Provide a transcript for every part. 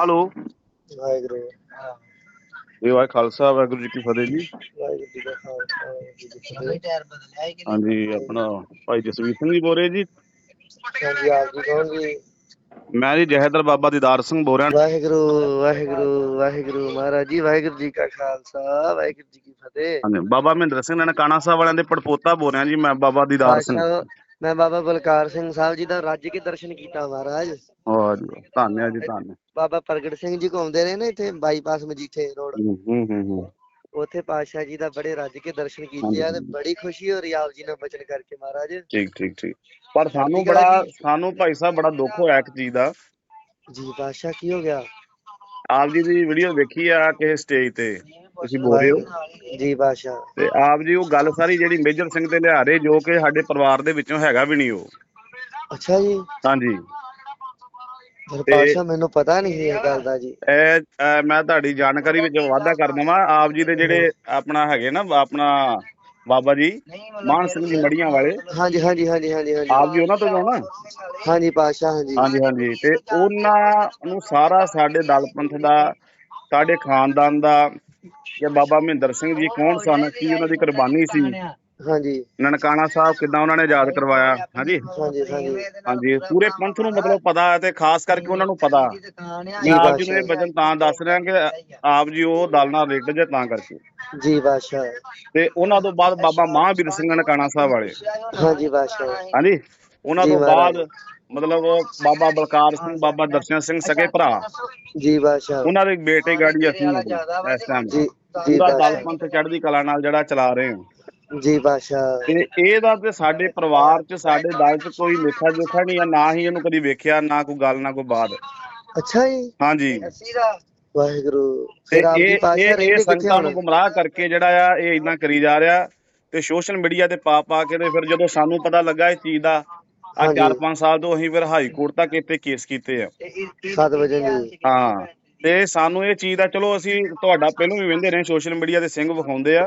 Hello. Waheguru. ਇਹ ਵਾਹਿ ਖਾਲਸਾ ਵਾਹਿਗੁਰੂ ਜੀ ਕੀ ਫਤਿਹ ਜੀ। ਵਾਹਿਗੁਰੂ ਜੀ ਦਾ ਖਾਲਸਾ ਵਾਹਿਗੁਰੂ ਜੀ ਕੀ ਫਤਿਹ। ਹਾਂਜੀ ਆਪਣਾ ਭਾਈ ਜਸਵੀਰ ਸਿੰਘ ਜੀ ਬੋਲ ਰਹੇ ਜੀ। ਹਾਂਜੀ ਆਪ ਜੀ ਕੌਣ ਜੀ? ਮੈਂ ਜੀ ਜਹੇਦਰ ਬਾਬਾ ਦੀਦਾਰ ਸਿੰਘ ਬੋਲ ਰਿਹਾ ਵਾਹਿਗੁਰੂ ਵਾਹਿਗੁਰੂ ਵਾਹਿਗੁਰੂ ਮਹਾਰਾਜ ਜੀ ਵਾਹਿਗੁਰੂ ਜੀ ਕਾ ਖਾਲਸਾ ਵਾਹਿਗੁਰੂ ਜੀ ਕੀ ਫਤਿਹ। ਹਾਂਜੀ ਬਾਬਾ ਮਹਿੰਦਰ ਸਿੰਘ ਨਨਕਾਣਾ ਸਾਹਿਬ ਵਾਲਿਆਂ ਦੇ ਪੜਪੋਤਾ ਬੋਲ ਰਿਹਾ ਜੀ ਮੈਂ ਬਾਬਾ ਦੀਦਾਰ ਸਿੰਘ। ਮੈਂ ਬਾਬਾ ਬਲਕਾਰ ਸਿੰਘ ਸਾਹਿਬ ਜੀ ਦਾ ਰੱਜ ਕੇ ਦਰਸ਼ਨ ਕੀਤਾ ਮਹਾਰਾਜ। ਵਾਹ ਜੀ। ਧੰਨਵਾਦ ਜੀ ਧੰਨਵਾਦ ਬਾਬਾ ਪ੍ਰਗਟ ਸਿੰਘ ਜੀ ਘੁੰਮਦੇ ਰਹੇ ਨੇ ਇੱਥੇ ਬਾਈਪਾਸ ਮਜੀਠੇ ਰੋਡ। ਹੂੰ ਹੂੰ ਹੂੰ ਉੱਥੇ ਪਾਤਸ਼ਾਹ ਜੀ ਦਾ ਬੜੇ ਰੱਜ ਕੇ ਦਰਸ਼ਨ ਕੀਤੇ ਆ ਤੇ ਬੜੀ ਖੁਸ਼ੀ ਹੋ ਰਹੀ ਆਪ ਜੀ ਨਾਲ ਬਚਨ ਕਰਕੇ ਮਹਾਰਾਜ। ਠੀਕ ਠੀਕ ਠੀਕ। ਪਰ ਸਾਨੂੰ ਬੜਾ। ਸਾਨੂੰ ਭਾਈ ਸਾਹਿਬ ਬੜਾ ਦੁੱਖ ਹੋਇਆ ਇੱਕ ਚੀਜ਼ ਦਾ। ਜੀ ਪਾਤਸ਼ਾਹ ਕੀ ਹੋ ਗਿਆ? ਆਪ ਜੀ ਦੀ ਵੀਡੀਓ ਵੇਖੀ ਆ ਕਿਸੇ ਸਟੇਜ ਤੇ। ਤੁਸੀਂ ਬੋਲ ਰਹੇ ਹੋ? ਜੀ ਪਾਤਸ਼ਾਹ ਤੇ ਆਪ ਜੀ ਉਹ ਗੱਲ ਸਾਰੀ ਜਿਹੜੀ ਮੇਜਰ ਸਿੰਘ ਤੇ ਲਿਆ ਰਹੇ ਜੋ ਕਿ ਸਾਡੇ ਪਰਿਵਾਰ ਦੇ ਵਿੱਚੋਂ ਹੈਗਾ ਵੀ ਨਹੀਂ ਉਹ। ਅੱਛਾ ਜੀ। ਹਾਂਜੀ। ਪਾਤਸ਼ਾਹ ਮੈਨੂੰ ਪਤਾ ਨਹੀਂ ਸੀ ਇਹ ਗੱਲ ਦਾ ਜੀ। ਇਹ ਮੈਂ ਤੁਹਾਡੀ ਜਾਣਕਾਰੀ ਵਿੱਚ ਵਾਅਦਾ ਕਰ ਦਵਾਂ। ਆਪ ਜੀ ਦੇ ਜਿਹੜੇ ਆਪਣਾ ਹੈਗੇ ਨਾ ਆਪਣਾ ਬਾਬਾ ਜੀ ਮਾਨ ਸਿੰਘ ਜੀ ਮੜੀਆਂ ਵਾਲੇ। ਹਾਂਜੀ ਹਾਂਜੀ ਹਾਂਜੀ ਹਾਂਜੀ ਹਾਂਜੀ। ਆਪ ਜੀ ਉਹਨਾਂ ਤੋਂ ਜਾਣਾ ਹਾਂਜੀ ਪਾਤਸ਼ਾਹ ਹਾਂਜੀ। ਹਾਂਜੀ ਹਾਂਜੀ। ਤੇ ਉਹਨਾਂ ਨੂੰ ਸਾਰਾ ਸਾਡੇ ਦਲ ਪੰਥ ਦਾ ਸਾਡੇ ਖਾਨਦਾਨ ਦਾ ਕਿ ਬਾਬਾ ਮਹਿੰਦਰ ਸਿੰਘ ਜੀ ਕੌਣ ਸਨ? ਕੀ ਉਹਨਾਂ ਦੀ ਕੁਰਬਾਨੀ ਸੀ? ਹਾਂਜੀ। ਨਨਕਾਣਾ ਸਾਹਿਬ ਕਿੱਦਾਂ ਉਹਨਾਂ ਨੇ ਯਾਦ ਕਰਵਾਇਆ? ਹਾਂਜੀ। ਹਾਂਜੀ ਹਾਂਜੀ। ਹਾਂਜੀ। ਪੂਰੇ ਪੰਥ ਨੂੰ ਮਤਲਬ ਪਤਾ ਹੈ ਤੇ ਖਾਸ ਕਰਕੇ ਉਹਨਾਂ ਨੂੰ ਪਤਾ। ਜੀ ਮੈਂ ਆਪ ਜੀ ਬਾਦਸ਼ਾਹ। ਨੂੰ ਇਹ ਵਚਨ ਤਾਂ ਦੱਸ ਰਿਹਾ ਕਿ ਆਪ ਜੀ ਉਹ ਦਲ ਨਾਲ ਰਿਲੇਟਡ ਜੇ ਤਾਂ ਕਰਕੇ। ਜੀ ਬਾਦਸ਼ਾਹ। ਤੇ ਉਹਨਾਂ ਤੋਂ ਬਾਅਦ ਬਾਬਾ ਮਹਾਂਵੀਰ ਸਿੰਘ ਨਨਕਾਣਾ ਸਾਹਿਬ ਵਾਲੇ। ਹਾਂਜੀ ਬਾਦਸ਼ਾਹ। ਹਾਂਜੀ। ਉਹਨਾਂ ਤੋਂ। ਬਾਅਦ ਮਤਲਬ ਬਾਬਾ ਬਲਕਾਰ ਸਿੰਘ ਬਾਬਾ ਦਰਸ਼ਨ ਸਿੰਘ ਸਕੇ ਭਰਾ। ਜੀ ਬਾਦਸ਼ਾਹ। ਉਹਨਾਂ ਦੇ ਬੇਟੇ ਗਾੜੀ ਅਸੀਂ ਇਸ ਟਾਈਮ ਜੀ ਜੀ ਬਾਦਸ਼ਾਹ। ਪੰਥ ਚੜ੍ਹਦੀ ਕਲਾ ਨਾਲ ਜਿਹੜਾ ਚਲਾ ਰਹੇ ਹਾਂ। ਜੀ ਬਾਦਸ਼ਾਹ। ਤੇ ਇਹਦਾ ਤੇ ਸਾਡੇ ਪਰਿਵਾਰ 'ਚ ਸਾਡੇ ਦਲ 'ਚ ਕੋਈ ਲੇਖਾ ਜੋਖਾ ਨਹੀਂ ਆ ਨਾ ਹੀ ਇਹਨੂੰ ਕਦੀ ਵੇਖਿਆ ਨਾ ਕੋਈ ਗੱਲ ਨਾ ਕੋਈ ਬਾਤ। ਅੱਛਾ ਜੀ। ਹਾਂਜੀ ਵਾਹਿਗੁਰੂ। ਤੇ ਫਿਰ ਆਪ ਸੰਗਤਾਂ ਨੂੰ ਗੁੰਮਰਾਹ ਕਰਕੇ ਜਿਹੜਾ ਆ ਇਹ ਇਦਾਂ ਕਰੀ ਜਾ ਰਿਹਾ। ਤੇ ਸੋਸ਼ਲ ਮੀਡੀਆ ਤੇ ਪਾ ਪਾ ਕੇ ਤੇ ਫਿਰ ਜਦੋਂ ਸਾਨੂੰ ਪਤਾ ਲੱਗਾ ਇਸ ਚੀਜ਼ ਦਾ ਆ। 4-5 ਸਾਲ ਤੋਂ ਅਸੀਂ ਫਿਰ ਹਾਈ ਕੋਰਟ ਤੱਕ ਇੱਥੇ ਕੇਸ ਕੀਤੇ ਆ। 7 ਵਜੇ ਜੀ। ਹਾਂ। ਤੇ ਸਾਨੂੰ ਇਹ ਚੀਜ਼ ਦਾ ਚਲੋ ਅਸੀਂ ਤੁਹਾਡਾ ਪਹਿਲਾਂ ਵੀ ਵਹਿੰਦੇ ਰਹੇ ਸੋਸ਼ਲ ਮੀਡੀਆ ਤੇ ਸਿੰਘ ਵਿਖਾਉਂਦੇ ਆ।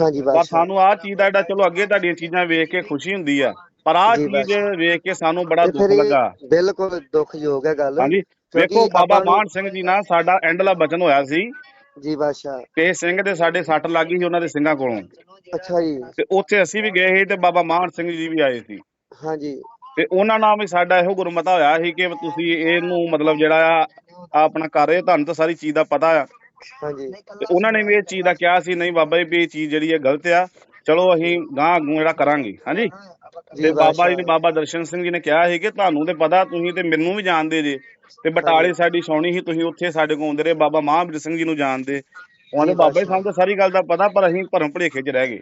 ਹਾਂਜੀ ਪਰ ਸਾਨੂੰ ਆਹ ਚੀਜ਼ ਦਾ ਜਿਹੜਾ ਚਲੋ ਅੱਗੇ ਤੁਹਾਡੀਆਂ ਚੀਜ਼ਾਂ ਵੇਖ ਕੇ ਖੁਸ਼ੀ ਹੁੰਦੀ ਆ। ਪਰ ਆਹ ਜੀ ਚੀਜ਼ ਵੇਖ ਕੇ ਸਾਨੂੰ ਬੜਾ ਤੇ ਦੁੱਖ ਫਿਰ ਲੱਗਾ। ਬਿਲਕੁਲ ਦੁੱਖਯੋਗ ਹੈ ਗੱਲ। ਹਾਂਜੀ। ਕਿਉਂਕਿ ਵੇਖੋ ਬਾਬਾ ਆਪਾਂ ਨੂੰ- ਮਾਨ ਸਿੰਘ ਜੀ ਨਾਲ ਸਾਡਾ ਐਂਡਲਾ ਬਚਨ ਹੋਇਆ ਸੀ। ਜੀ ਬਾਦਸ਼ਾਹ ਤੇ ਸਿੰਘ ਦੇ ਸਾਡੇ ਸੱਟ ਲੱਗ ਗਈ ਸੀ ਉਹਨਾਂ ਦੇ ਸਿੰਘਾਂ ਕੋਲੋਂ। ਅੱਛਾ ਜੀ। ਤੇ ਉੱਥੇ ਅਸੀਂ ਵੀ ਗਏ ਸੀ ਤੇ ਬਾਬਾ ਮਾਨ ਸਿੰਘ ਜੀ ਵੀ ਆਏ ਸੀ। ਹਾਂਜੀ। ਤੇ ਉਹਨਾਂ ਨਾਲ ਵੀ ਸਾਡਾ ਇਹੋ ਗੁਰਮਤਾ ਹੋਇਆ ਸੀ ਕਿ ਤੁਸੀਂ ਇਹਨੂੰ ਮਤਲਬ ਜਿਹੜਾ ਆ ਆਪਣਾ ਕਰ ਰਹੇ ਤੁਹਾਨੂੰ ਤਾਂ ਸਾਰੀ ਚੀਜ਼ ਦਾ ਪਤਾ ਆ। ਹਾਂਜੀ। ਤੇ ਉਹਨਾਂ ਨੇ ਵੀ ਇਹ ਚੀਜ਼ ਦਾ ਕਿਹਾ ਸੀ ਨਹੀਂ ਬਾਬਾ ਜੀ ਵੀ ਇਹ ਚੀਜ਼ ਜਿਹੜੀ ਹੈ ਗਲਤ ਆ ਚਲੋ ਅਸੀਂ ਗਾਂ ਅੱਗੋਂ ਜਿਹੜਾ ਕਰਾਂਗੇ ਹਾਂਜੀ? ਤੇ ਬਾਬਾ ਜੀ ਨੇ ਬਾਬਾ ਦਰਸ਼ਨ ਸਿੰਘ ਜੀ ਨੇ ਕਿਹਾ ਸੀ ਕਿ ਤੁਹਾਨੂੰ ਤੇ ਪਤਾ ਤੁਸੀਂ ਤੇ ਮੈਨੂੰ ਵੀ ਜਾਣਦੇ ਜੇ। ਤੇ ਬਟਾਲੇ ਸਾਡੀ ਸੌਣੀ ਸੀ ਤੁਸੀਂ ਉੱਥੇ ਸਾਡੇ ਕੋਲ ਆਉਂਦੇ ਰਹੇ ਬਾਬਾ ਮਹਾਂਵੀਰ ਸਿੰਘ ਜੀ ਨੂੰ ਜਾਣਦੇ। ਉਹਨੇ ਬਾਬਾ ਜੀ। ਸਾਨੂੰ ਤਾਂ ਸਾਰੀ ਗੱਲ ਦਾ ਪਤਾ ਪਰ ਅਸੀਂ ਭਰਮ ਭੁਲੇਖੇ 'ਚ ਰਹਿ ਗਏ।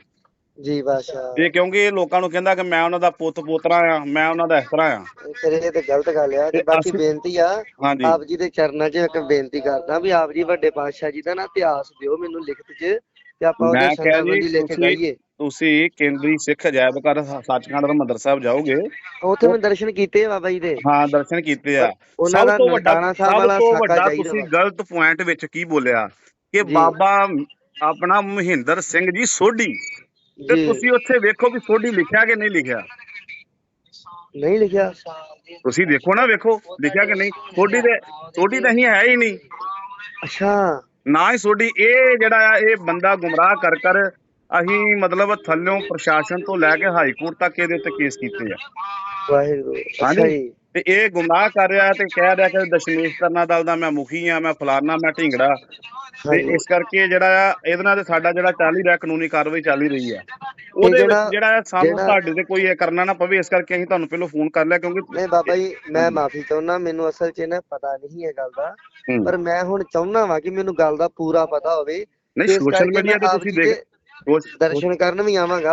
ਜੀ ਬਾਦਸ਼ਾਹ। ਤੇ ਕਿਉਂਕਿ ਇਹ ਲੋਕਾਂ ਨੂੰ ਕਹਿੰਦਾ ਕਿ ਮੈਂ ਉਹਨਾਂ ਦਾ ਪੁੱਤ ਪੋਤਰਾ ਆ ਮੈਂ ਉਹਨਾਂ ਦਾ ਇਸ ਤਰ੍ਹਾਂ ਆ। ਫਿਰ ਇਹ ਤੇ ਗਲਤ ਗੱਲ ਆ ਤੇ ਬਾਕੀ ਬੇਨਤੀ ਆ ਹਾਂਜੀ। ਆਪ ਜੀ ਦੇ ਚਰਨਾਂ 'ਚ ਇੱਕ ਬੇਨਤੀ ਕਰਦਾ ਵੀ ਆਪ ਜੀ ਵੱਡੇ ਪਾਤਸ਼ਾਹ ਜੀ ਦਾ ਨਾ ਇਤਿਹਾਸ ਦਿਓ ਮੈਨੂੰ ਲਿਖਤ 'ਚ ਤੇ ਆਪਾਂ ਮੈਂ ਉਹਦੇ ਕਿਹਾ ਸੰਗਤ ਜੀ ਲਿਖ ਕੇ ਤੁਸੀਂ- ਕੇਂਦਰੀ ਸਿੱਖ ਅਜਾਇਬ ਘਰ ਸੱਚਖੰਡ ਹਰਿਮੰਦਰ ਸਾਹਿਬ ਜਾਓਗੇ। ਉੱਥੇ ਮੈਂ ਦਰਸ਼ਨ ਕੀਤੇ ਆ ਬਾਬਾ ਜੀ ਦੇ? ਹਾਂ ਦਰਸ਼ਨ ਕੀਤੇ ਆ। ਉਹਨਾਂ ਸਭ ਦਾ ਤੋਂ ਵੱਡਾ ਨਨਕਾਣਾ ਸਾਹਿਬ ਸਭ ਵਾਲਾ ਤੋਂ ਸਾਕਾ ਵੱਡਾ ਤੁਸੀਂ। ਗਲਤ ਪੁਆਇੰਟ ਵਿੱਚ ਕੀ ਬੋਲਿਆ? ਕਿ ਜੀ। ਬਾਬਾ ਆਪਣਾ ਮਹਿੰਦਰ ਸਿੰਘ ਜੀ ਸੋਢੀ। ਤੇ ਤੁਸੀਂ ਉੱਥੇ ਵੇਖੋ ਵੀ ਸੋਢੀ ਲਿਖਿਆ ਕਿ ਨਹੀਂ ਲਿਖਿਆ? ਨਹੀਂ ਲਿਖਿਆ। ਤੁਸੀਂ ਦੇਖੋ ਨਾ ਵੇਖੋ ਲਿਖਿਆ ਕਿ ਨਹੀਂ? ਸੋਢੀ ਤੇ ਸੋਢੀ ਤਾਂ ਹੀ ਹੈ ਹੀ ਨਹੀਂ। ਅੱਛਾ। ਨਾ ਹੀ ਸੋਢੀ ਇਹ ਜਿਹੜਾ ਆ ਇਹ ਬੰਦਾ ਗੁੰਮਰਾਹ ਕਰ ਕਰ ਅਸੀਂ ਮਤਲਬ ਥੱਲਿਓਂ ਪ੍ਰਸ਼ਾਸਨ ਤੋਂ ਲੈ ਕੇ ਹਾਈ ਕੋਰਟ ਤੱਕ ਇਹਦੇ ਉੱਤੇ ਕੇਸ ਕੀਤੇ ਆ। ਵਾਹਿਗੁਰੂ ਹਾਂਜੀ। ਤੇ ਇਹ ਗੁੰਮਰਾਹ ਕਰ ਰਿਹਾ ਤੇ ਕਹਿ ਰਿਹਾ ਕਿ ਦਸ਼ਮੇਸ਼ ਕਰਨਾ ਦਲ ਦਾ ਮੈਂ ਮੁਖੀ ਆ ਮੈਂ ਫਲਾਨਾ ਮੈਂ ਢਿੰਗੜਾ। ਤੇ। ਇਸ ਕਰਕੇ ਜਿਹੜਾ ਆ ਇਹਦੇ ਨਾਲ ਤੇ ਸਾਡਾ ਜਿਹੜਾ ਚੱਲ ਹੀ ਰਿਹਾ ਕਾਨੂੰਨੀ ਕਾਰਵਾਈ ਚੱਲ ਹੀ ਰਹੀ ਆ ਉਹਦੇ ਵਿੱਚ ਜਿਹੜਾ- ਸਾਨੂੰ ਜਿਹੜਾ- ਤੁਹਾਡੇ ਤੇ ਕੋਈ ਇਹ ਕਰਨਾ ਨਾ ਪਵੇ ਇਸ ਕਰਕੇ ਅਸੀਂ ਤੁਹਾਨੂੰ ਪਹਿਲਾਂ ਫੋਨ ਕਰ ਲਿਆ ਕਿਉਂਕਿ ਨਹੀਂ ਬਾਬਾ ਜੀ ਮੈਂ ਮਾਫੀ ਚਾਹੁੰਦਾ ਮੈਨੂੰ ਅਸਲ 'ਚ ਨਾ ਪਤਾ ਨਹੀਂ ਇਹ ਗੱਲ ਦਾ ਹੂੰ। ਪਰ ਮੈਂ ਹੁਣ ਚਾਹੁੰਦਾ ਵਾਂ ਕਿ ਮੈਨੂੰ ਗੱਲ ਦਾ ਪੂਰਾ ਪਤਾ ਹੋਵੇ ਨਹੀਂ ਇਸ ਕਰਕੇ ਮੀਡੀਆ ਮੈਂ ਤੇ ਆਪ ਤੁਸੀਂ ਜੀ ਦੇਖ ਦੇ ਦਰਸ਼ਨ ਕਰਨ ਵੀ ਆਵਾਂਗਾ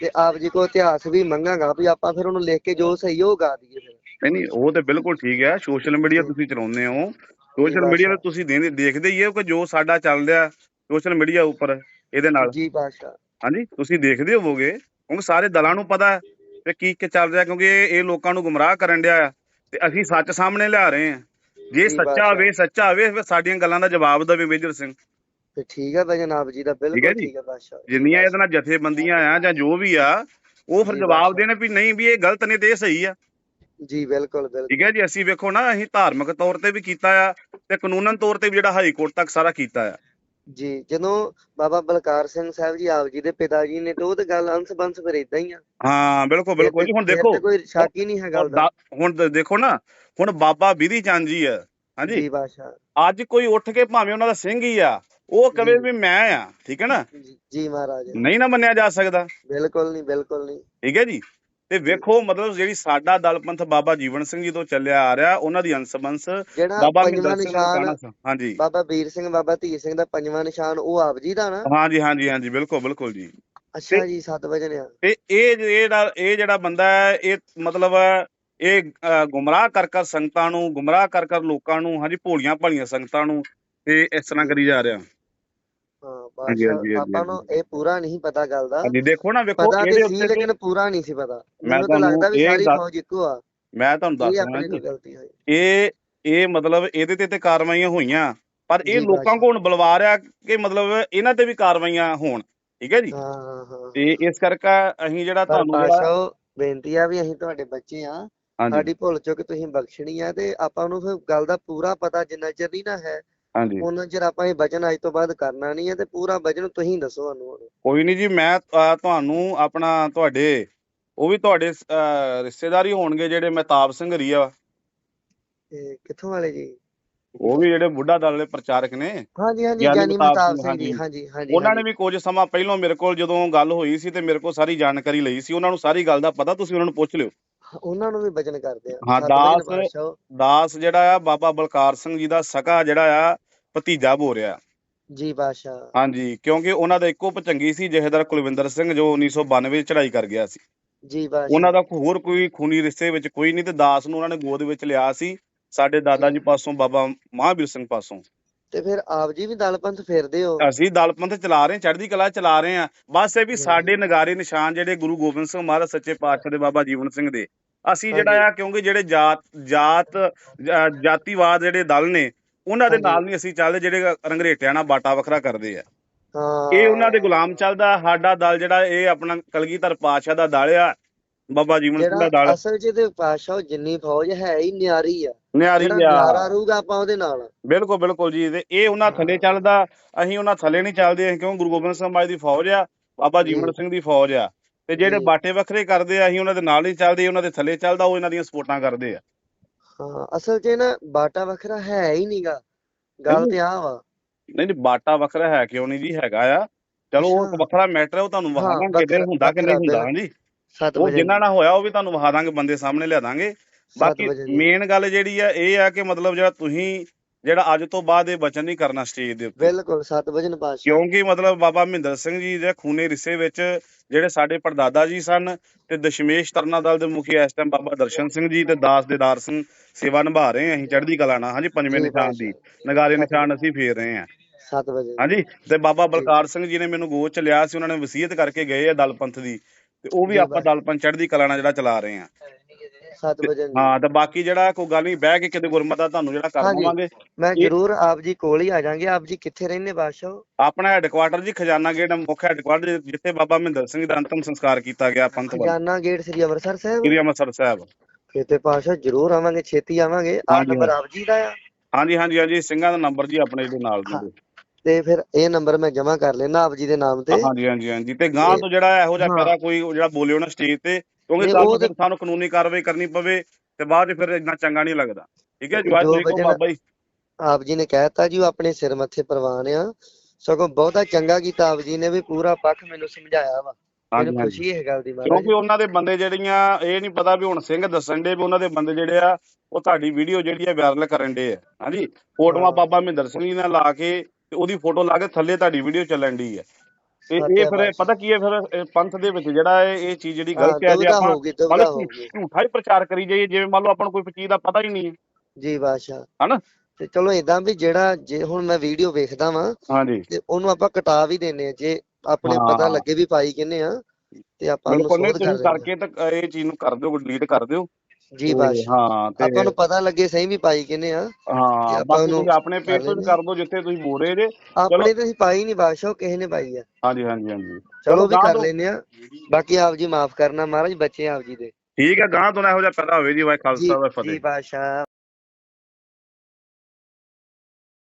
ਤੇ ਆਪ ਜੀ ਕੋ ਇਤਿਹਾਸ ਵੀ ਮੰਗਾਂਗਾ ਵੀ ਆਪਾਂ ਫਿਰ ਉਹਨੂੰ ਲਿਖ ਕੇ ਜੋ ਸਹੀ ਉਹ ਗਾ ਦਈਏ ਫਿਰ ਨਹੀਂ ਨਹੀਂ ਉਹ ਤੇ ਬਿਲਕੁਲ ਠੀਕ ਹੈ ਸੋਸ਼ਲ ਮੀਡੀਆ ਤੁਸੀਂ ਚਲਾਉਂਦੇ ਹੋ ਸੋਸ਼ਲ। ਮੀਡੀਆ ਤੇ ਤੁਸੀਂ ਦੇਖ- ਦੇਖਦੇ ਹੀ ਹੋ ਕਿ ਜੋ ਸਾਡਾ ਚੱਲ ਰਿਹਾ ਸੋਸ਼ਲ ਮੀਡੀਆ ਉੱਪਰ ਇਹਦੇ ਨਾਲ ਜੀ ਬਾਦਸ਼ਾਹ ਹਾਂਜੀ ਤੁਸੀਂ ਦੇਖਦੇ ਹੋਵੋਗੇ ਕਿਉਂਕਿ ਸਾਰੇ ਦਲਾਂ ਨੂੰ ਪਤਾ ਹੈ ਕਿ ਕੀ ਕੀ ਚੱਲ ਰਿਹਾ ਕਿਉਂਕਿ ਇਹ ਇਹ ਲੋਕਾਂ ਨੂੰ ਗੁੰਮਰਾਹ ਕਰਨ ਡਿਆ ਆ ਤੇ ਅਸੀਂ ਸੱਚ ਸਾਹਮਣੇ ਲਿਆ ਰਹੇ ਹਾਂ ਜੇ ਜੀ ਸੱਚਾ। ਹੋਵੇ ਸੱਚਾ ਹੋਵੇ ਫਿਰ ਸਾਡੀਆਂ ਗੱਲਾਂ ਦਾ ਜਵਾਬ ਦੇਵੇ ਮੇਜਰ ਸਿੰਘ ਤੇ ਠੀਕ ਹੈ ਭਜਨ ਆਪ ਜੀ ਦਾ ਬਿਲਕੁਲ ਜੀ। ਠੀਕ ਹੈ ਬਾਦਸ਼ਾਹ ਜਿੰਨੀਆਂ ਇਹਦੇ ਨਾਲ ਜਥੇਬੰਦੀਆਂ ਆ ਜਾਂ ਜੋ ਵੀ ਆ ਉਹ ਫਿਰ ਜੀ ਜਵਾਬ। ਦੇਣ ਵੀ ਨਹੀਂ ਵੀ ਇਹ ਗਲਤ ਨੇ ਤੇ ਇਹ ਸਹੀ ਆ ਜੀ ਬਿਲਕੁਲ ਬਿਲਕੁਲ। ਠੀਕ ਹੈ ਜੀ ਅਸੀਂ ਵੇਖੋ ਨਾ ਅਸੀਂ ਧਾਰਮਿਕ ਤੌਰ ਤੇ ਵੀ ਕੀਤਾ ਆ ਤੇ ਕਾਨੂੰਨਨ ਤੌਰ ਤੇ ਵੀ ਜਿਹੜਾ ਹਾਈ ਕੋਰਟ ਤੱਕ ਸਾਰਾ ਕੀਤਾ ਆ। ਜੀ ਜਦੋਂ ਬਾਬਾ ਬਲਕਾਰ ਸਿੰਘ ਸਾਹਿਬ ਜੀ ਆਪ ਜੀ ਦੇ ਪਿਤਾ ਜੀ ਨੇ ਤੇ ਉਹ ਤੇ ਗੱਲ ਅੰਸ ਬੰਸ ਫਿਰ ਇਦਾਂ ਹੀ ਆ। ਹਾਂ ਬਿਲਕੁਲ ਬਿਲਕੁਲ ਜੀ ਹੁਣ ਦੇਖੋ ਕੋਈ ਸ਼ੱਕ ਹੀ ਨਹੀਂ ਹੈ ਗੱਲ ਦਾ। ਹੁਣ ਦੇਖੋ ਨਾ ਹੁਣ ਬਾਬਾ ਬਿਧੀ ਚੰਦ ਜੀ ਆ ਹਾਂਜੀ। ਜੀ ਬਾਦਸ਼ਾਹ। ਅੱਜ ਕੋਈ ਉੱਠ ਕੇ ਭਾਵੇਂ ਉਹਨਾਂ ਦਾ ਸਿੰਘ ਹੀ ਆ ਉਹ ਕਵੇ। ਵੀ ਮੈਂ ਆ ਠੀਕ ਹੈ ਨਾ? ਜੀ ਮਹਾਰਾਜ। ਨਹੀਂ ਨਾ ਮੰਨਿਆ ਜਾ ਸਕਦਾ। ਬਿਲਕੁਲ ਨਹੀਂ ਬਿਲਕੁਲ ਨਹੀਂ। ਠੀਕ ਹੈ ਜੀ? ਤੇ ਵੇਖੋ ਮਤਲਬ ਜਿਹੜੀ ਸਾਡਾ ਦਲਪੰਥ ਬਾਬਾ ਜੀਵਨ ਸਿੰਘ ਜੀ ਤੋਂ ਚੱਲਿਆ ਆ ਰਿਹਾ ਉਹਨਾਂ ਦੀ ਅੰਸ-ਬੰਸ ਬਾਬਾ ਮਹਿੰਦਰ ਸਿੰਘ ਦਾ। ਹਾਂਜੀ। ਬਾਬਾ ਵੀਰ ਸਿੰਘ ਬਾਬਾ ਧੀਰ ਸਿੰਘ ਦਾ ਪੰਜਵਾਂ ਨਿਸ਼ਾਨ ਉਹ ਆਪ ਜੀ ਦਾ ਨਾ? ਹਾਂਜੀ ਹਾਂਜੀ ਹਾਂਜੀ ਬਿਲਕੁਲ ਬਿਲਕੁਲ ਜੀ। ਅੱਛਾ ਜੀ 7 ਵਜੇ ਆ। ਤੇ ਇਹ ਜਿਹੜਾ ਇਹ ਜਿਹੜਾ ਬੰਦਾ ਹੈ ਇਹ ਮਤਲਬ ਇਹ ਗੁੰਮਰਾਹ ਕਰ ਕਰ ਸੰਗਤਾਂ ਨੂੰ ਗੁੰਮਰਾਹ ਕਰ ਕਰ ਲੋਕਾਂ ਨੂੰ ਹਾਂਜੀ ਭੋਲੀਆਂ ਭਾਲੀਆਂ ਸੰਗਤਾਂ ਨੂੰ ਤੇ ਇਸ ਤਰ੍ਹਾਂ ਕਰੀ ਜਾ ਰਿਹਾ। ਹਾਂਜੀ, ਹਾਂਜੀ, ਬਾਦਸ਼ਾਹ ਹਾਂਜੀ, ਆਪਾਂ ਨੂੰ ਇਹ ਪੂਰਾ ਨਹੀਂ ਪਤਾ ਗੱਲ ਦਾ। ਹਾਂਜੀ ਦੇਖੋ ਨਾ ਵੇਖੋ ਪਤਾ ਇਹਦੇ ਤੇ ਸੀ ਉੱਤੇ ਲੇਕਿਨ ਪੂਰਾ ਨਹੀਂ ਸੀ ਪਤਾ। ਮੈਂ ਮੈਨੂੰ ਤਾਂ ਤੁਹਾਨੂੰ ਲੱਗਦਾ ਵੀ ਇਹ ਸਾਰੀ ਦੱਸ- ਫੌਜ ਇੱਕੋ ਆ। ਮੈਂ ਤੁਹਾਨੂੰ ਦੱਸ ਇਹ ਰਿਹਾ ਆਪਣੀ ਜੀ। ਤੋਂ ਗਲਤੀ ਹੋਈ। ਇਹ ਇਹ ਮਤਲਬ ਇਹਦੇ ਤੇ ਤੇ ਕਾਰਵਾਈਆਂ ਹੋਈਆਂ ਪਰ ਇਹ ਜੀ, ਲੋਕਾਂ ਬਾਦਸ਼ਾਹ। ਕੋਲ ਬੁਲਵਾ ਰਿਹਾ ਕਿ ਮਤਲਬ ਇਹਨਾਂ ਤੇ ਵੀ ਕਾਰਵਾਈਆਂ ਹੋਣ ਠੀਕ ਹੈ ਜੀ? ਹਾਂ ਹਾਂ ਹਾਂ। ਤੇ ਇਸ ਕਰਕੇ ਅਸੀਂ ਜਿਹੜਾ ਪਰ ਤੁਹਾਨੂੰ ਜਿਹੜਾ ਪਾਸ਼ਾ ਬੇਨਤੀ ਆ ਵੀ ਅਸੀਂ ਤੁਹਾਡੇ ਬੱਚੇ ਆ। ਹਾਂਜੀ। ਸਾਡੀ ਭੁੱਲ ਚੁੱਕ ਤੁਸੀਂ ਬਖਸ਼ਣੀ ਆ ਤੇ ਆਪਾਂ ਨੂੰ ਫਿਰ ਗੱਲ ਦਾ ਪੂਰਾ ਪਤਾ ਜਿੰਨਾ ਚਿਰ ਨਹੀਂ ਨਾ ਹੈ ਹਾਂਜੀ। ਉਹਨਾਂ ਚਿਰ ਆਪਾਂ ਇਹ ਵਚਨ ਅੱਜ ਤੋਂ ਬਾਅਦ ਕਰਨਾ ਨਹੀਂ ਹੈ ਤੇ ਪੂਰਾ ਵਚਨ ਤੁਸੀਂ ਦੱਸੋ ਸਾਨੂੰ ਹੁਣ। ਕੋਈ ਨਹੀਂ ਜੀ ਮੈਂ ਅਹ, ਤੁਹਾਨੂੰ ਆਪਣਾ ਤੁਹਾਡੇ ਉਹ ਵੀ ਤੁਹਾਡੇ ਅਹ, ਰਿਸ਼ਤੇਦਾਰ ਹੀ ਹੋਣਗੇ ਜਿਹੜੇ ਮਹਿਤਾਬ ਸਿੰਘ ਰੀਆ। ਤੇ ਕਿੱਥੋਂ ਵਾਲੇ ਜੀ? ਉਹ ਵੀ ਜਿਹੜੇ ਬੁੱਢਾ ਦਲ ਦੇ ਪ੍ਰਚਾਰਕ ਨੇ। ਹਾਂਜੀ ਹਾਂਜੀ ਗਿਆਨੀ ਗਿਆਨੀ ਮਹਿਤਾਬ ਮਹਿਤਾਬ ਸਿੰਘ, ਜੀ ਹਾਂਜੀ। ਹਾਂਜੀ। ਉਹਨਾਂ ਨੇ ਵੀ ਕੁਝ ਸਮਾਂ ਪਹਿਲਾਂ ਮੇਰੇ ਕੋਲ ਜਦੋਂ ਗੱਲ ਹੋਈ ਸੀ ਤੇ ਮੇਰੇ ਕੋਲ ਸਾਰੀ ਜਾਣਕਾਰੀ ਲਈ ਸੀ। ਉਹਨਾਂ ਨੂੰ ਸਾਰੀ ਗੱਲ ਦਾ ਪਤਾ ਤੁਸੀਂ ਉਹਨਾਂ ਨੂੰ ਪੁੱਛ ਲਿਓ। ਉਹਨਾਂ ਨੂੰ ਵੀ ਵਚਨ ਕਰਦੇ ਆ। ਹਾਂ, ਦਾਸ-। ਦਾਸ ਜਿਹੜਾ ਆ ਬਾਬਾ ਬਲਕਾਰ ਸਿੰਘ ਜੀ ਦਾ ਸਕਾ ਜਿਹੜਾ ਆ ਭਤੀਜਾ ਬੋ ਰਿਹਾ ਜੀ ਬਾਦਸ਼ਾਹ ਹਾਂਜੀ ਕਿਉਂਕਿ ਉਹਨਾਂ ਦਾ ਇੱਕੋ ਭਚੰਗੀ ਸੀ ਜਹੇਦਾਰ ਕੁਲਵਿੰਦਰ ਸਿੰਘ ਜੋ 1992 ਵਿੱਚ ਚੜ੍ਹਾਈ ਕਰ ਗਿਆ ਸੀ। ਜੀ ਬਾਦਸ਼ਾਹ ਉਹਨਾਂ ਦਾ ਹੋਰ ਕੋਈ ਖੂਨੀ ਰਿਸ਼ਤੇ ਵਿੱਚ ਕੋਈ ਨਹੀਂ ਤੇ ਦਾਸ ਨੂੰ ਉਹਨਾਂ ਨੇ ਗੋਦ ਵਿੱਚ ਲਿਆ ਸੀ। ਸਾਡੇ ਦਾਦਾ ਜੀ ਪਾਸੋਂ ਬਾਬਾ ਮਹਾਂਵੀਰ ਸਿੰਘ ਪਾਸੋਂ। ਤੇ ਫਿਰ ਆਪ ਜੀ ਵੀ ਦਲ ਪੰਥ ਫੇਰਦੇ ਹੋ ਅਸੀਂ ਦਲਪੰਥ ਚਲਾ ਰਹੇ ਚੜ੍ਹਦੀ ਕਲਾ ਚਲਾ ਰਹੇ ਹਾਂ ਬਸ ਇਹ ਵੀ। ਸਾਡੇ ਨਗਾਰੇ ਨਿਸ਼ਾਨ ਜਿਹੜੇ ਗੁਰੂ ਗੋਬਿੰਦ ਸਿੰਘ ਮਹਾਰਾਜ ਸੱਚੇ ਪਾਤਸ਼ਾਹ ਦੇ ਬਾਬਾ ਜੀਵਨ ਸਿੰਘ ਦੇ ਅਸੀਂ ਜਿਹੜਾ। ਆ ਕਿਉਂਕਿ ਜਿਹੜੇ ਜਾਤ ਜਾਤ ਜਾਤੀਵਾਦ ਜਿਹੜੇ ਦਲ ਨੇ ਉਹਨਾਂ ਦੇ। ਨਾਲ ਨਹੀਂ ਅਸੀਂ ਚੱਲਦੇ ਜਿਹੜੇ ਰੰਗਰੇਟਿਆਂ ਨਾਲ ਬਾਟਾ ਵੱਖਰਾ ਕਰਦੇ ਆ ਹਾਂ ਇਹ ਉਹਨਾਂ ਦੇ ਗੁਲਾਮ ਚੱਲਦਾ ਸਾਡਾ ਦਲ ਜਿਹੜਾ ਇਹ ਆਪਣਾ ਕਲਗੀਧਰ ਪਾਤਸ਼ਾਹ ਦਾ ਦਲ ਆ ਬਾਬਾ ਜੀਵਨ ਸਿੰਘ ਦਾ ਜਿਹੜਾ ਦਲ ਅਸਲ 'ਚ ਤੇ ਪਾਤਸ਼ਾਹ ਜਿੰਨੀ ਫੌਜ ਹੈ ਹੀ ਨਿਆਰੀ ਆ। ਨਿਆਰੀ ਜਿਹੜਾ ਆ। ਰਹੂਗਾ ਆਪਾਂ ਉਹਦੇ ਨਾਲ। ਬਿਲਕੁਲ ਬਿਲਕੁਲ ਜੀ। ਤੇ ਇਹ ਉਹਨਾਂ ਥੱਲੇ ਚੱਲਦਾ ਅਸੀਂ ਉਹਨਾਂ ਥੱਲੇ ਨਹੀਂ ਚੱਲਦੇ ਅਸੀਂ ਕਿਉਂ? ਗੁਰੂ ਗੋਬਿੰਦ ਸਿੰਘ ਮਹਾਰਾਜ ਦੀ ਫੌਜ ਆ ਬਾਬਾ। ਜੀਵਨ ਸਿੰਘ ਦੀ ਫੌਜ ਆ। ਤੇ ਜਿਹੜੇ ਜੀ। ਬਾਟੇ ਵੱਖਰੇ ਕਰਦੇ ਆ ਅਸੀਂ ਉਹਨਾਂ ਦੇ ਨਾਲ ਹੀ ਚੱਲਦੇ ਉਹਨਾਂ ਦੇ ਥੱਲੇ ਚੱਲਦਾ ਉਹ ਇਹਨਾਂ ਦੀਆਂ ਸਪੋਰਟਾਂ ਕਰਦੇ ਆ। ਹਾਂ ਅਸਲ 'ਚ ਨਾ ਬਾਟਾ ਵੱਖਰਾ ਹੈ ਹੀ ਨਹੀਂਗਾ ਗੱਲ ਨਹੀਂ। ਤੇ ਆ ਵਾ। ਨਹੀਂ ਨਹੀਂ ਬਾਟਾ ਵੱਖਰਾ ਹੈ ਕਿਉਂ ਨਹੀਂ ਜੀ? ਹੈਗਾ ਆ। ਚਲੋ ਉਹ ਅੱਛਾ। ਵੱਖਰਾ ਮੈਟਰ ਹੈ ਉਹ ਤੁਹਾਨੂੰ ਹਾਂ, ਕਿਤੇ ਵੱਖਰਾ- ਹੁੰਦਾ ਕਿ ਨਹੀਂ ਵੱਖਰਾ ਹੁੰਦਾ ਹਾਂਜੀ। ਸੱਤ ਉਹ ਵਜੇ ਜਿੰਨਾ ਨਾਲ ਹੋਇਆ ਉਹ ਵੀ ਤੁਹਾਨੂੰ ਵਿਖਾ ਦਾਂਗੇ ਬੰਦੇ ਸਾਹਮਣੇ ਲਿਆ ਦਾਂਗੇ। ਬਾਕੀ ਵਜੇ। ਮੇਨ ਗੱਲ ਜਿਹੜੀ ਆ ਇਹ ਆ ਕਿ ਮਤਲਬ ਜਿਹੜਾ ਤੁਸੀਂ ਜਿਹੜਾ ਅੱਜ ਤੋਂ ਬਾਅਦ ਇਹ ਬਚਨ ਨਹੀਂ ਕਰਨਾ ਸਟੇਜ ਦੇ ਉੱਤੇ। ਬਿਲਕੁਲ ਸੱਤ ਵਜੇ ਨੂੰ ਪਾਤਸ਼ਾਹ ਕਿਉਂਕਿ ਮਤਲਬ ਬਾਬਾ ਮਹਿੰਦਰ ਸਿੰਘ ਜੀ ਦੇ ਖੂਨੇ ਰਿਸੇ ਵਿੱਚ ਜਿਹੜੇ ਸਾਡੇ ਪੜਦਾਦਾ ਜੀ ਸਨ ਤੇ ਦਸ਼ਮੇਸ਼ ਤਰਨਾ ਦਲ ਦੇ ਮੁਖੀ ਇਸ ਟਾਈਮ ਬਾਬਾ ਦਰਸ਼ਨ ਸਿੰਘ ਜੀ ਤੇ ਦਾਸ ਦੇਦਾਰ ਸਿੰਘ ਸੇਵਾ ਨਿਭਾ ਰਹੇ ਹਾਂ ਅਸੀਂ ਚੜ੍ਹਦੀ ਕਲਾ ਨਾਲ। ਹਾਂਜੀ ਪੰਜਵੇਂ ਜੀ ਨਿਸ਼ਾਨ ਦੀ। ਨਗਾਰੇ ਨਿਸ਼ਾਨ ਅਸੀਂ ਫੇਰ ਰਹੇ ਹਾਂ ਸੱਤ ਵਜੇ। ਹਾਂਜੀ ਤੇ ਬਾਬਾ ਬਲਕਾਰ ਸਿੰਘ ਜੀ ਨੇ ਮੈਨੂੰ ਗੋਦ ਚ ਲਿਆ ਸੀ ਉਹਨਾਂ ਨੇ ਵਸੀਅਤ ਕਰਕੇ ਗਏ ਆ ਦਲਪੰਥ ਦੀ। ਤੇ ਉਹ ਵੀ ਆਪਾਂ। ਦਲਪੰਥ ਚੜ੍ਹਦੀ ਕਲਾ ਨਾਲ ਜਿਹੜਾ ਚਲਾ ਰਹੇ ਵਜੇ ਨੂੰ। ਹਾਂ ਤੇ ਬਾਕੀ ਜਿਹੜਾ ਕੋਈ ਗੱਲ ਨਹੀਂ ਬਹਿ ਕੇ ਕਿਤੇ ਗੁਰਮਤਾ ਤੁਹਾਨੂੰ ਜਿਹੜਾ ਕਰ। ਦਵਾਂਗੇ ਮੈਂ ਜ਼ਰੂਰ ਆਪ ਜੀ ਕੋਲ ਹੀ ਆ ਜਾਾਂਗੇ। ਆਪ ਜੀ ਕਿੱਥੇ ਰਹਿੰਦੇ ਬਾਦਸ਼ਾਹ? ਆਪਣਾ ਹੈੱਡਕੁਆਟਰ ਜੀ ਖਜ਼ਾਨਾ ਗੇਟ ਮੁੱਖ ਹੈੱਡਕੁਆਟਰ ਜਿੱਥੇ ਬਾਬਾ ਮਹਿੰਦਰ ਸਿੰਘ ਦਾ ਅੰਤਮ ਸੰਸਕਾਰ ਕੀਤਾ ਗਿਆ ਪੰਥ ਵੱਲ ਖਜ਼ਾਨਾ ਗੇਟ ਸ੍ਰੀ ਅੰਮ੍ਰਿਤਸਰ ਸਾਹਿਬ? ਸ੍ਰੀ ਅੰਮ੍ਰਿਤਸਰ ਸਾਹਿਬ। ਫਿਰ ਤੇ ਪਾਤਸ਼ਾਹ ਜ਼ਰੂਰ ਆਵਾਂਗੇ ਛੇਤੀ ਆਵਾਂਗੇ। ਆ ਨੰਬਰ ਆਪ ਜੀ ਦਾ ਆ। ਹਾਂਜੀ ਹਾਂਜੀ ਹਾਂਜੀ। ਸਿੰਘਾਂ ਦਾ ਨੰਬਰ ਜੀ ਆਪਣੇ ਜਿਹੜੇ ਨਾਲ ਦੇ। ਤੇ ਫਿਰ ਇਹ ਨੰਬਰ ਮੈਂ ਜਮ੍ਹਾਂ ਕਰ ਲੈਣਾ ਆਪ ਜੀ ਦੇ ਨਾਮ ਤੇ। ਹਾਂਜੀ ਹਾਂਜੀ ਹਾਂਜੀ। ਤੇ ਗਾਂ ਤੋਂ ਜਿਹੜਾ ਇਹੋ ਜਿਹਾ। ਪੈਰਾ ਕੋਈ ਜਿਹੜਾ ਬੋਲਿਓ ਨਾ ਸਟੇਜ ਤੇ ਕਿਉਂਕਿ ਤੇ- ਫਿਰ ਸਾਨੂੰ ਕਾਨੂੰਨੀ ਕਾਰਵਾਈ ਕਰਨੀ ਪਵੇ ਤੇ ਬਾਅਦ ਚ ਫਿਰ ਇੰਨਾ ਚੰਗਾ ਨਹੀਂ ਲੱਗਦਾ। ਠੀਕ ਹੈ ਜੀ ਵਾਹਿਗੁਰੂ ਜੀ ਕੋ ਬਾਬਾ ਜੀ। ਆਪ ਜੀ ਨੇ ਕਹਿਤਾ ਜੀ ਉਹ ਆਪਣੇ ਸਿਰ ਮੱਥੇ ਪ੍ਰਵਾਨ ਆ। ਸਗੋਂ ਬਹੁਤਾ ਚੰਗਾ ਕੀਤਾ ਆਪ ਜੀ ਨੇ ਵੀ ਪੂਰਾ ਪੱਖ ਮੈਨੂੰ ਸਮਝਾਇਆ ਵਾ। ਮੈਨੂੰ ਖੁਸ਼ੀ ਹੈ ਗੱਲ ਦੀ ਮਹਾਰਾਜ। ਕਿਉਂਕਿ ਉਹਨਾਂ ਦੇ ਬੰਦੇ ਜਿਹੜੀਆਂ ਇਹ ਨਹੀਂ ਪਤਾ ਵੀ ਹੁਣ ਸਿੰਘ ਦੱਸਣ ਦੇ ਵੀ ਉਹਨਾਂ ਦੇ ਬੰਦੇ ਜਿਹੜੇ ਆ ਉਹ ਤੁਹਾਡੀ ਵੀਡੀਓ ਜਿਹੜੀ ਆ ਵਾਇਰਲ ਕਰਨ ਦੇ ਆ। ਹਾਂਜੀ ਫੋਟੋਆਂ। ਬਾਬਾ ਮਹਿੰਦਰ ਸਿੰਘ ਜੀ ਨਾਲ ਲਾ ਕੇ ਤੇ ਉਹਦੀ ਫੋਟੋ ਲਾ ਕੇ ਥੱਲੇ ਤੁਹਾਡੀ ਵੀਡੀਓ ਚੱਲਣ ਦੀ ਆ ਤੇ ਇਹ ਫਿਰ। ਪਤਾ ਕੀ ਹੈ ਫਿਰ ਪੰਥ ਦੇ ਵਿੱਚ ਜਿਹੜਾ ਇਹ ਚੀਜ਼ ਜਿਹੜੀ ਹਾਂ ਗਲਤ ਹੈ ਜੇ ਆਪਾਂ ਮਤਲਬ ਝੂਠਾ ਹੀ ਪ੍ਰਚਾਰ ਕਰੀ ਜਾਈਏ ਜਿਵੇਂ ਮੰਨ ਲਓ ਆਪਾਂ ਨੂੰ ਕੋਈ ਚੀਜ਼ ਦਾ ਪਤਾ ਹੀ ਨਹੀਂ ਹੈ ਜੀ ਬਾਦਸ਼ਾਹ ਹਨਾ? ਤੇ ਚਲੋ ਇਦਾਂ ਵੀ ਜਿਹੜਾ ਜੇ ਹੁਣ ਮੈਂ ਵੀਡੀਓ ਵੇਖਦਾ ਵਾਂ ਹਾਂਜੀ ਤੇ ਉਹਨੂੰ ਆਪਾਂ ਕਟਾ ਵੀ ਦਿੰਨੇ ਆ ਜੇ ਆਪਣੇ ਹਾਂ। ਪਤਾ ਲੱਗੇ ਵੀ ਪਾਈ ਕਿੰਨੇ ਆ ਤੇ ਆਪਾਂ ਨਹੀਂ ਸੋਧ ਕਰਕੇ ਤਾਂ ਇਹ ਚੀਜ਼ ਨੂੰ ਕਰ ਦਿਓ ਡਿਲੀਟ ਕਰ ਦਿਓ। ਜੀ ਬਾਦਸ਼ਾਹ ਹਾਂ ਤੇ ਆਪਾਂ ਨੂੰ ਪਤਾ ਲੱਗੇ ਸਹੀ ਵੀ ਪਾਈ ਕਿੰਨੇ ਆ। ਹਾਂ ਆਪਾਂ ਤੁਸੀਂ ਆਪਣੇ ਪੇਜ ਤੋਂ ਕਰ ਦਿਓ ਜਿੱਥੇ ਤੁਸੀਂ ਬੋਲ ਰਹੇ ਜੇ। ਆਪਣੇ ਤੇ ਅਸੀਂ ਪਾਈ ਨਹੀਂ ਬਾਦਸ਼ਾਹ ਕਿਸੇ ਨੇ ਪਾਈ ਆ। ਹਾਂਜੀ ਹਾਂਜੀ ਹਾਂਜੀ। ਚਲੋ ਵੀ ਕਰ ਲੈਨੇ ਆ। ਬਾਕੀ ਆਪ ਜੀ ਮਾਫ ਕਰਨਾ ਮਹਾਰਾਜ ਬੱਚੇ ਆਪ ਜੀ ਦੇ। ਠੀਕ ਹੈ ਗਾਂ ਤੋਂ ਨਾ ਇਹੋ ਜਿਹਾ ਪੈਦਾ ਹੋਵੇ ਜੀ ਵਾਹਿ ਜੀ ਬਾਦਸ਼ਾਹ।